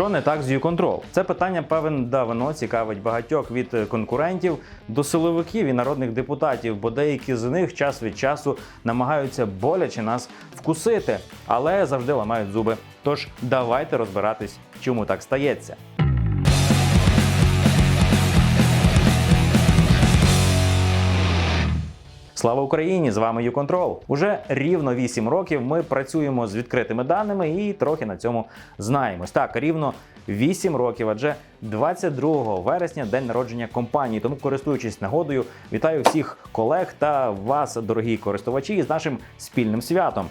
Що не так з YouControl? Це питання, певен, давно цікавить багатьох від конкурентів до силовиків і народних депутатів, бо деякі з них час від часу намагаються боляче нас вкусити, але завжди ламають зуби. Тож давайте розбиратись, чому так стається. Слава Україні! З вами ЮКонтрол. Уже рівно 8 років ми працюємо з відкритими даними і трохи на цьому знаємось. Так, рівно 8 років, адже 22 вересня день народження компанії. Тому, користуючись нагодою, вітаю всіх колег та вас, дорогі користувачі, з нашим спільним святом.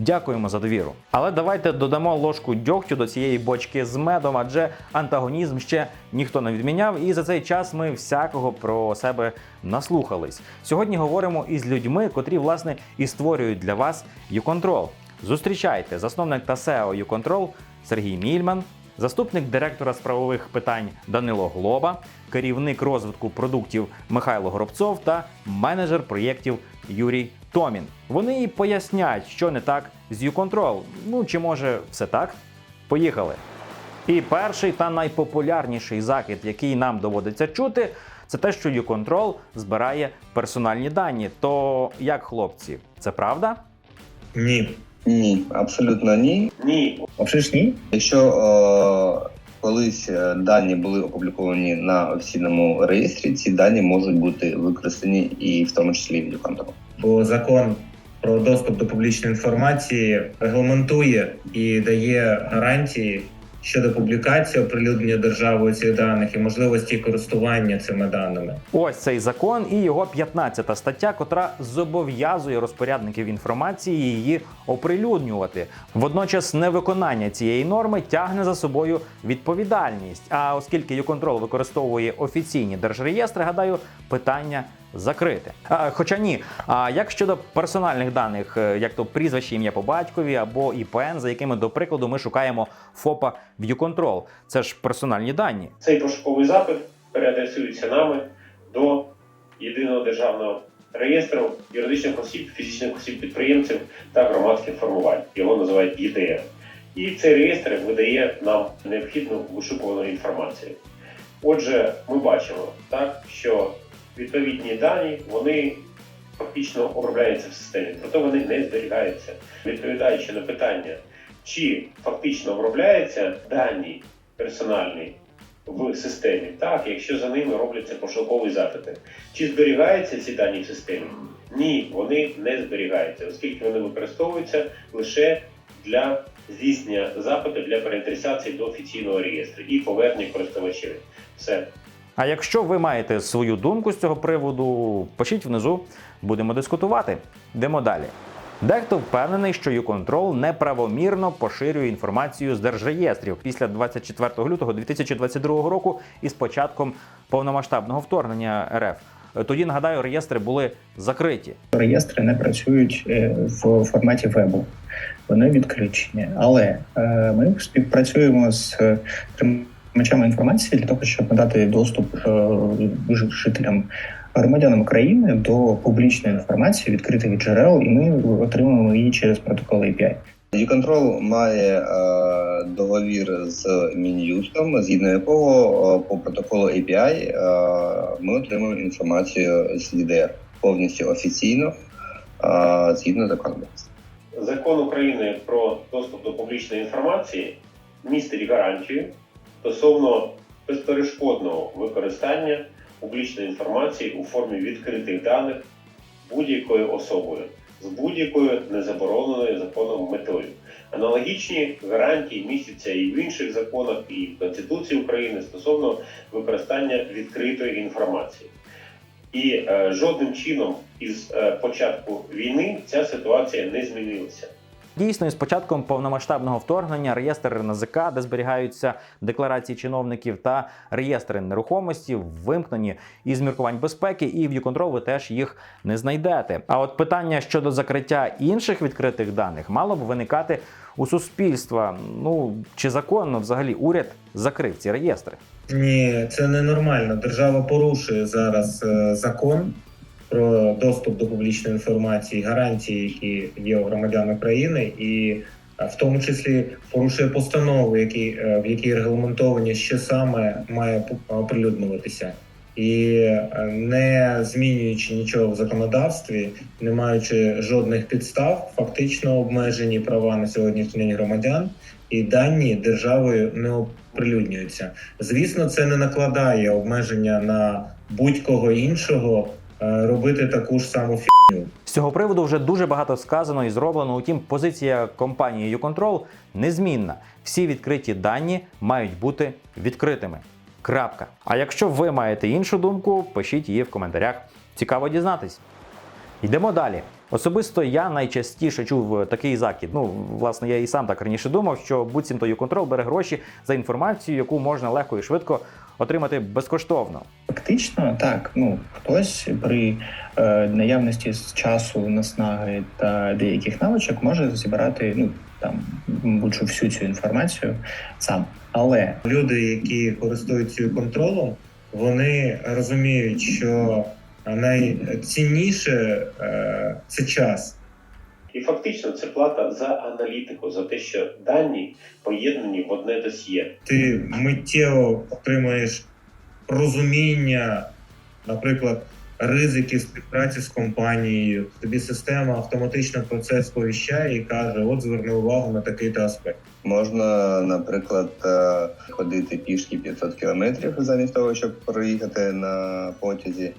Дякуємо за довіру. Але давайте додамо ложку дьогтю до цієї бочки з медом, адже антагонізм ще ніхто не відміняв, і за цей час ми всякого про себе наслухались. Сьогодні говоримо із людьми, котрі власне і створюють для вас YouControl. Зустрічайте засновник та SEO YouControl Сергій Мільман, заступник директора з правових питань Данило Глоба, керівник розвитку продуктів Михайло Горобцов та менеджер проєктів Юрій Томін. Вони і пояснять, що не так з YouControl. Ну чи може все так? Поїхали. І перший та найпопулярніший закид, який нам доводиться чути, це те, що YouControl збирає персональні дані. То як хлопці, це правда? Ні. Ні, абсолютно ні. Ні. А ж ні. Якщо е, колись е, дані були опубліковані на офіційному реєстрі, ці дані можуть бути використані і в тому числі в контроль. Бо закон про доступ до публічної інформації регламентує і дає гарантії щодо публікації оприлюднення державою цих даних і можливості користування цими даними. Ось цей закон і його 15 стаття, котра зобов'язує розпорядників інформації її оприлюднювати. Водночас невиконання цієї норми тягне за собою відповідальність. А оскільки YouControl використовує офіційні держреєстри, гадаю, питання закрите. А, хоча ні, а як щодо персональних даних, е, як то прізвище, ім'я по батькові або ІПН, за якими, до прикладу, ми шукаємо ФОПа в YouControl. Це ж персональні дані. Цей пошуковий запит переадресується нами до єдиного державного реєстру юридичних осіб, фізичних осіб підприємців та громадських формувань. Його називають ЄДР. І цей реєстр видає нам необхідну вишукувану інформацію. Отже, ми бачимо, так, що відповідні дані вони фактично обробляються в системі, проте вони не зберігаються. Відповідаючи на питання, чи фактично обробляються дані персональні в системі, так, якщо за ними робляться пошукові запити. Чи зберігаються ці дані в системі? Ні, вони не зберігаються, оскільки вони використовуються лише для здійснення запиту для переадресації до офіційного реєстру і повернення користувачів. Все. А якщо ви маєте свою думку з цього приводу, пишіть внизу, будемо дискутувати. Йдемо далі. Дехто впевнений, що YouControl неправомірно поширює інформацію з держреєстрів після 24 лютого 2022 року із початком повномасштабного вторгнення РФ. Тоді нагадаю, реєстри були закриті. реєстри не працюють е, в форматі вебу. Вони відключені. Але е, ми співпрацюємо з тримачами інформації для того, щоб надати доступ е, жителям громадянам країни до публічної інформації відкритих джерел, і ми отримуємо її через протокол API. YouControl має е, договір з Мін'юстом, згідно якого е, по протоколу API е, ми отримуємо інформацію з ЄДР повністю офіційно, е, згідно законодавства. Закон України про доступ до публічної інформації містить гарантію стосовно безперешкодного використання публічної інформації у формі відкритих даних будь-якою особою з будь-якою незабороненою законом метою. Аналогічні гарантії містяться і в інших законах, і в Конституції України стосовно використання відкритої інформації. І е, жодним чином із е, початку війни ця ситуація не змінилася. Дійсно, із початком повномасштабного вторгнення реєстр НАЗК, де зберігаються декларації чиновників та реєстри нерухомості, вимкнені із міркувань безпеки, і в YouControl ви теж їх не знайдете. А от питання щодо закриття інших відкритих даних мало б виникати у суспільства. Ну чи законно взагалі уряд закрив ці реєстри? Ні, це ненормально. Держава порушує зараз е, закон про доступ до публічної інформації, гарантії, які є у громадян України, і в тому числі порушує постанову, які, е, в якій регламентовані, що саме має оприлюднюватися. І е, не змінюючи нічого в законодавстві, не маючи жодних підстав, фактично обмежені права на сьогоднішній день громадян, і дані державою не оприлюднюються. Звісно, це не накладає обмеження на будь-кого іншого е, робити таку ж саму фігню. З цього приводу вже дуже багато сказано і зроблено. Утім, позиція компанії YouControl незмінна. Всі відкриті дані мають бути відкритими. Крапка. А якщо ви маєте іншу думку, пишіть її в коментарях. Цікаво дізнатись. Йдемо далі. Особисто я найчастіше чув такий закид. Ну, власне, я і сам так раніше думав, що буцімто YouControl бере гроші за інформацію, яку можна легко і швидко отримати безкоштовно. Фактично, так. Ну хтось при е, наявності з часу, наснаги та деяких навичок може зібрати ну там будь-що всю цю інформацію сам. Але Люди, які користуються контролем, вони розуміють, що найцінніше е, це час. І фактично це плата за аналітику, за те, що дані поєднані в одне досьє. Ти миттєво отримаєш розуміння, наприклад, ризиків співпраці з компанією. Тобі система автоматично про це сповіщає і каже: от зверни увагу на такий-то аспект. Можна, наприклад, е, ходити пішки 500 кілометрів замість того, щоб проїхати на потязі,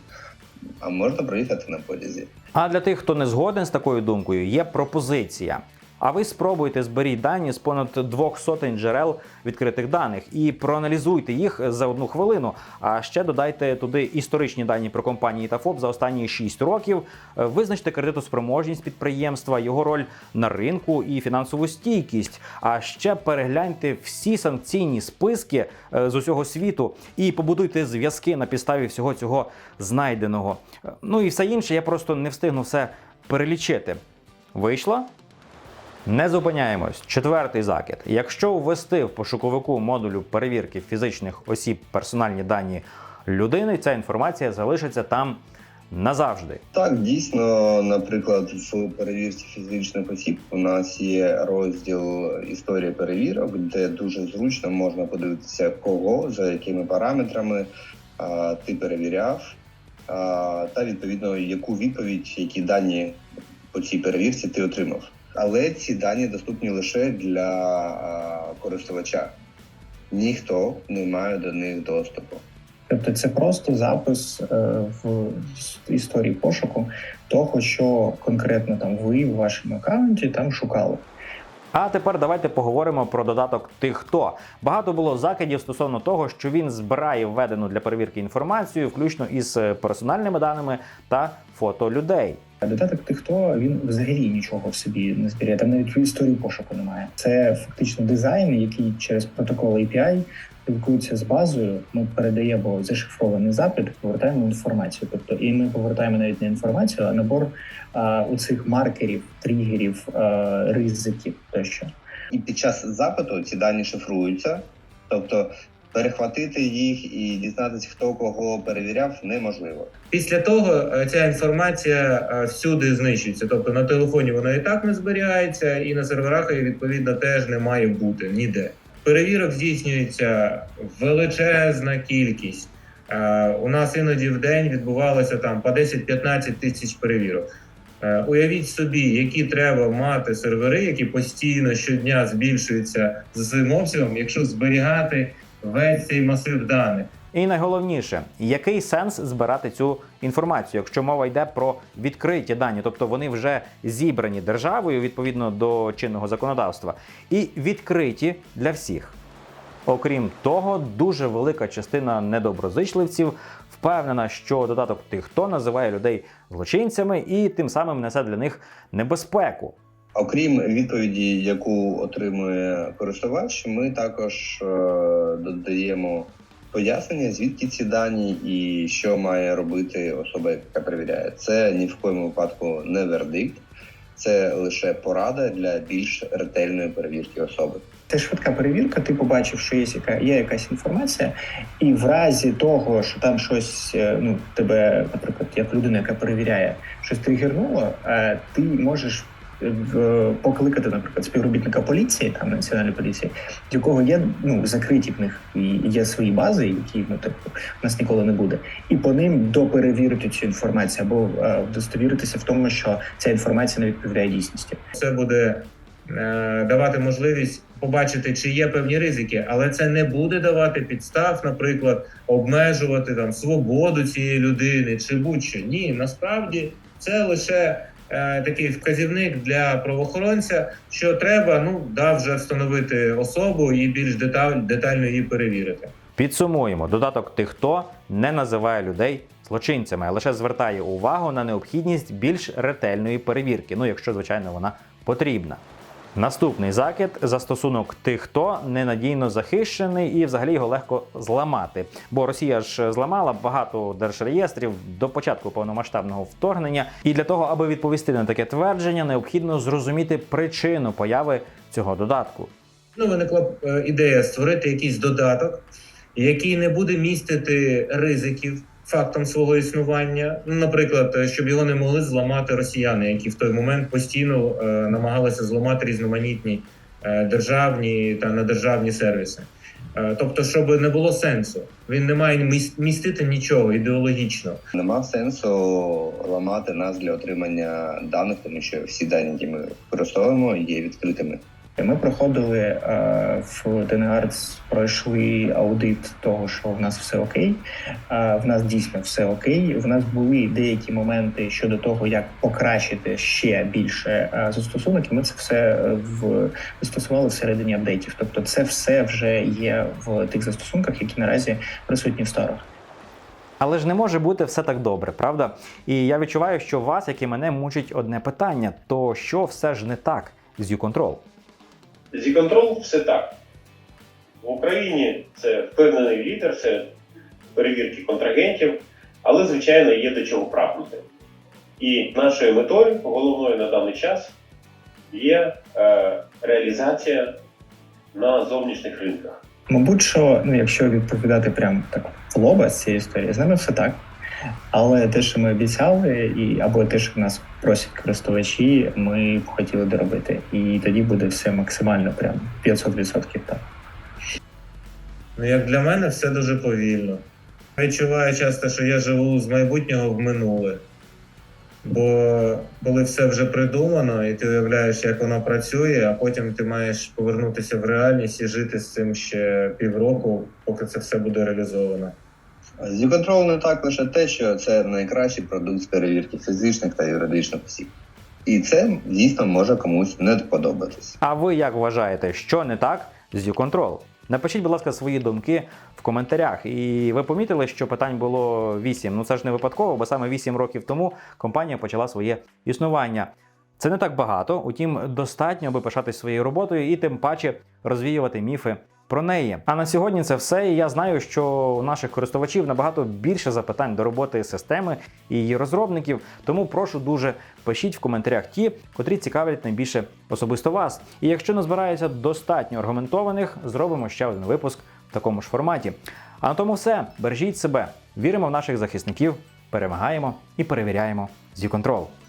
а можна проїхати на потязі. А для тих, хто не згоден з такою думкою, є пропозиція. А ви спробуйте зберіть дані з понад двох сотень джерел відкритих даних і проаналізуйте їх за одну хвилину. А ще додайте туди історичні дані про компанії та ФОП за останні 6 років. Е, Визначте кредитоспроможність підприємства, його роль на ринку і фінансову стійкість. А ще перегляньте всі санкційні списки е, з усього світу і побудуйте зв'язки на підставі всього цього знайденого. Е, Ну і все інше я просто не встигну все перелічити. Вийшло? Не зупиняємось. Четвертий закид. Якщо ввести в пошуковику модулю перевірки фізичних осіб персональні дані людини, ця інформація залишиться там назавжди. Так, дійсно, наприклад, в перевірці фізичних осіб у нас є розділ історії перевірок, де дуже зручно можна подивитися, кого за якими параметрами а, ти перевіряв, а, та відповідно яку відповідь, які дані по цій перевірці ти отримав. Але ці дані доступні лише для а, користувача. Ніхто не має до них доступу. тобто це просто запис е, в історії пошуку того, що конкретно там ви в вашому аккаунті там шукали. А тепер давайте поговоримо про додаток Ти хто. Багато було закидів стосовно того, що він збирає введену для перевірки інформацію, включно із е, персональними даними та фото людей. Додаток ти хто він взагалі нічого в собі не зберігає. Там навіть історії пошуку немає. Це фактично дизайн, який через протокол API спілкується з базою. Ми передаємо зашифрований запит, повертаємо інформацію. Тобто, і ми повертаємо навіть не інформацію, а набор а, у цих маркерів, тригерів, а, ризиків тощо. І під час запиту ці дані шифруються, тобто перехватити їх і дізнатися, хто кого перевіряв, неможливо. Після того е, ця інформація е, всюди знищується. Тобто на телефоні вона і так не зберігається, і на серверах її відповідно теж не має бути ніде. Перевірок здійснюється величезна кількість. Е, У нас іноді в день відбувалося там по 10-15 тисяч перевірок. Уявіть собі, які треба мати сервери, які постійно щодня збільшуються за своїм обсягом, якщо зберігати весь цей масив даних. І найголовніше, який сенс збирати цю інформацію, якщо мова йде про відкриті дані, тобто вони вже зібрані державою відповідно до чинного законодавства, і відкриті для всіх. Окрім того, дуже велика частина недоброзичливців впевнена, що додаток тих, хто називає людей злочинцями, і тим самим несе для них небезпеку. Окрім відповіді, яку отримує користувач, ми також е, додаємо пояснення, звідки ці дані і що має робити особа, яка перевіряє. Це ні в коєму випадку не вердикт, це лише порада для більш ретельної перевірки особи. Це швидка перевірка. Ти побачив, що є яка є якась інформація, і в разі того, що там щось е, ну тебе, наприклад, як людина, яка перевіряє, щось тригернуло, е, ти можеш покликати, наприклад, співробітника поліції, там національної поліції, для кого є ну закриті в них і є свої бази, які ну типу в нас ніколи не буде, і по ним доперевірити цю інформацію або е, удостовіритися в тому, що ця інформація не відповідає дійсності. Це буде е, давати можливість побачити, чи є певні ризики, але це не буде давати підстав, наприклад, обмежувати там свободу цієї людини чи будь-що. Ні, насправді це лише такий вказівник для правоохоронця, що треба ну да вже встановити особу і більш деталь, детально її перевірити. Підсумуємо, додаток тих, хто не називає людей злочинцями, а лише звертає увагу на необхідність більш ретельної перевірки. Ну, якщо звичайно вона потрібна. Наступний закид застосунок тих, хто ненадійно захищений і взагалі його легко зламати. Бо Росія ж зламала багато держреєстрів до початку повномасштабного вторгнення. І для того, аби відповісти на таке твердження, необхідно зрозуміти причину появи цього додатку. Ну, виникла е, ідея створити якийсь додаток, який не буде містити ризиків фактом свого існування. Ну, наприклад, е, щоб його не могли зламати росіяни, які в той момент постійно е, намагалися зламати різноманітні е, державні та недержавні сервіси. Тобто, щоб не було сенсу, він не має міс- містити нічого ідеологічно. Нема сенсу ламати нас для отримання даних, тому що всі дані, які ми використовуємо, є відкритими. Ми проходили е, в ДНРЦ, пройшли аудит того, що в нас все окей. Е, в нас дійсно все окей. В нас були деякі моменти щодо того, як покращити ще більше е, застосунок. І ми це все в застосували всередині апдейтів. Тобто, це все вже є в тих застосунках, які наразі присутні в старах. Але ж не може бути все так добре, правда? І я відчуваю, що вас, як і мене, мучить одне питання: то що все ж не так з YouControl? Зі контрол все так. В Україні це впевнений лідер, це перевірки контрагентів, але, звичайно, є до чого прагнути. І нашою метою, головною на даний час, є е, реалізація на зовнішніх ринках. Мабуть, що ну, якщо відповідати прям так в лоба з цієї історії, з нами все так. Але те, що ми обіцяли, і або те, що в нас просять користувачі, ми б хотіли доробити. І тоді буде все максимально прям 500% так. Ну, як для мене, все дуже повільно. Відчуваю часто, що я живу з майбутнього в минуле. Бо коли все вже придумано, і ти уявляєш, як воно працює, а потім ти маєш повернутися в реальність і жити з цим ще півроку, поки це все буде реалізовано. З YouControl не так лише те, що це найкращий продукт з перевірки фізичних та юридичних осіб. І це дійсно може комусь не подобатись. А ви як вважаєте, що не так з YouControl? Напишіть, будь ласка, свої думки в коментарях. І ви помітили, що питань було 8. Ну це ж не випадково, бо саме 8 років тому компанія почала своє існування. Це не так багато, утім, достатньо, аби пишатись своєю роботою і тим паче розвіювати міфи про неї. А на сьогодні це все. І я знаю, що у наших користувачів набагато більше запитань до роботи системи і її розробників. Тому прошу дуже пишіть в коментарях ті, котрі цікавлять найбільше особисто вас. І якщо не збирається достатньо аргументованих, зробимо ще один випуск в такому ж форматі. А на тому все. Бережіть себе, віримо в наших захисників, перемагаємо і перевіряємо з YouControl.